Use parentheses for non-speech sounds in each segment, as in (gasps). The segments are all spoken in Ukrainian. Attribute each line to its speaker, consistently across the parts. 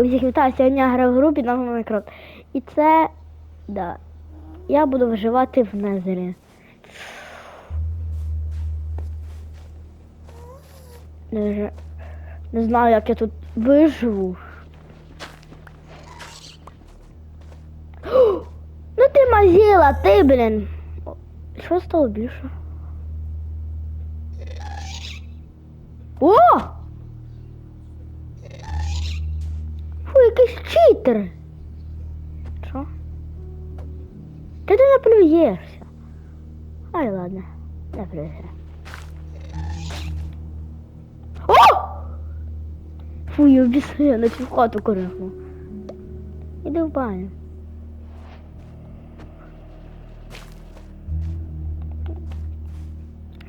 Speaker 1: Йоу, всіх вітаю, сьогодні я граю в групі на Майнкрафт. І це, да, я буду виживати в Незері. Не, знаю, як я тут виживу. (gasps) Ну ти мазіла, ти, блін. Що стало більше? О! Якийсь читер. Що? Ти не плюєшся. Ай, ладно, не плюєшся. О! Фу, я обіцяю, я на цю хату корихну. Іди в баню.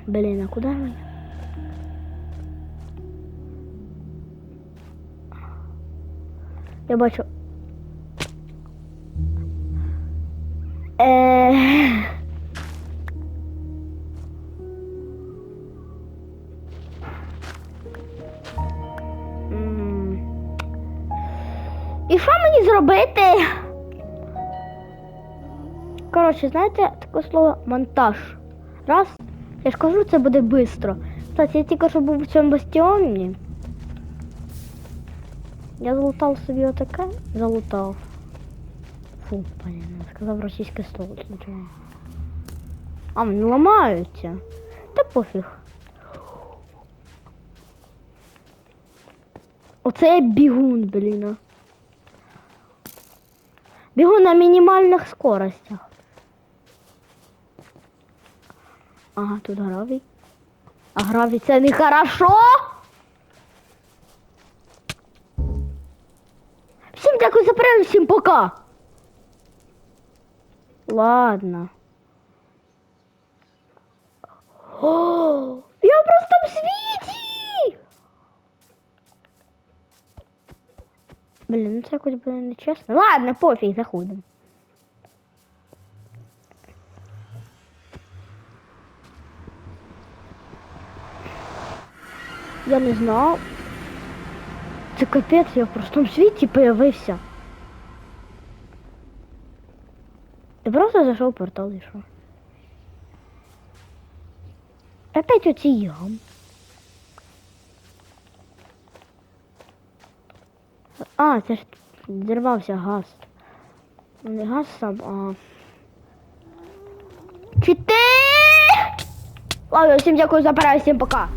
Speaker 1: Блін, а куди мені? Я бачу. Е... І що мені зробити? Коротше, знаєте, таке слово монтаж. Раз. Я ж кажу, це буде швидко. Кстати, я тільки що був в цьому бастіоні. Я залутав собі отаке, залутав. Фу, я сказав російське слово случайно. А, вони ламаються. Та пофіг. Оце я бігун, блін. Бігун на мінімальних скоростях. Ага, тут гравій. А гравій це не хорошо. дякую за перегляд, всім пока. Ладно. О, я в простом світі! Блін, ну це якось буде нечесно. Ладно, пофіг, заходимо. Я не знав. Це капець, я в простому світі появився. Я просто зайшов в портал і що? Опять оці ям. А, це ж зірвався газ. Не газ сам, а. Чи ти? Ладно, всім дякую за перегляд, всім пока.